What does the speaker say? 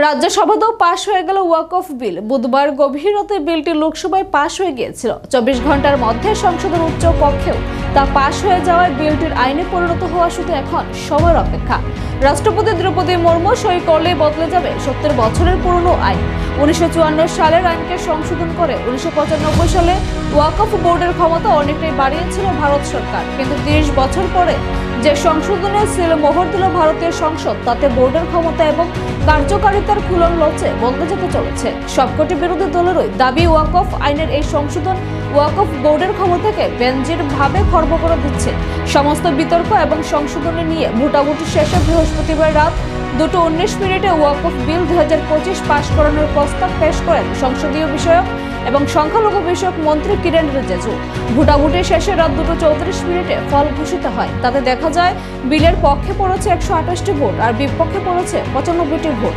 রাজ্যসভাতেও পাশ হয়ে গেল walk of বিল। বুধবার গভীর রাতে বিলটি লোকসভায় পাশ হয়ে গিয়েছিল। চব্বিশ ঘণ্টার মধ্যে সংসদের উচ্চ কক্ষেও তা পাশ হয়ে যাওয়ায় বিলটির আইনে পরিণত হওয়া শুধু এখন সময়ের অপেক্ষা। রাষ্ট্রপতি দ্রৌপদী মুর্মু সই করলেই বদলে যাবে সত্তর বছরের পুরনো আইন। উনিশশো চুয়ান্ন সালের আইনকে সংশোধন করে উনিশশো পঁচানব্বই সালে ওয়াক অফ বোর্ডের ক্ষমতা অনেকটাই বাড়িয়েছিল ভারত সরকার। কিন্তু তিরিশ বছর পরে যে সংশোধনের সিল মোহর দিল ভারতীয় সংসদ, তাতে বোর্ডের ক্ষমতা এবং কার্যকারিতার খুলন লড়ছে, বন্ধ যেতে চলেছে। সবকটি বিরোধী দলেরই দাবি ওয়াকফ আইনের এই সংশোধন ওয়াক অফ বোর্ডের ক্ষমতাকে বেঞ্জির ভাবে খর্ব করে দিচ্ছে। সমস্ত বিতর্ক এবং সংশোধনী নিয়ে ভোটাভুটি শেষে বৃহস্পতিবার রাত দুটো উনিশ মিনিটে ওয়াক অফ বিল দু হাজার পঁচিশ পাশ করানোর প্রস্তাব পেশ করেন সংসদীয় বিষয়ক এবং সংখ্যালঘু বিষয়ক মন্ত্রী কিরেন রিজিজু। ভোটাভুটি শেষে রাত দুটো চৌত্রিশ মিনিটে ফল ঘোষিত হয়। তাতে দেখা যায়, বিলের পক্ষে পড়েছে একশো আঠাশটি ভোট আর বিপক্ষে পড়েছে পঁচানব্বইটি ভোট।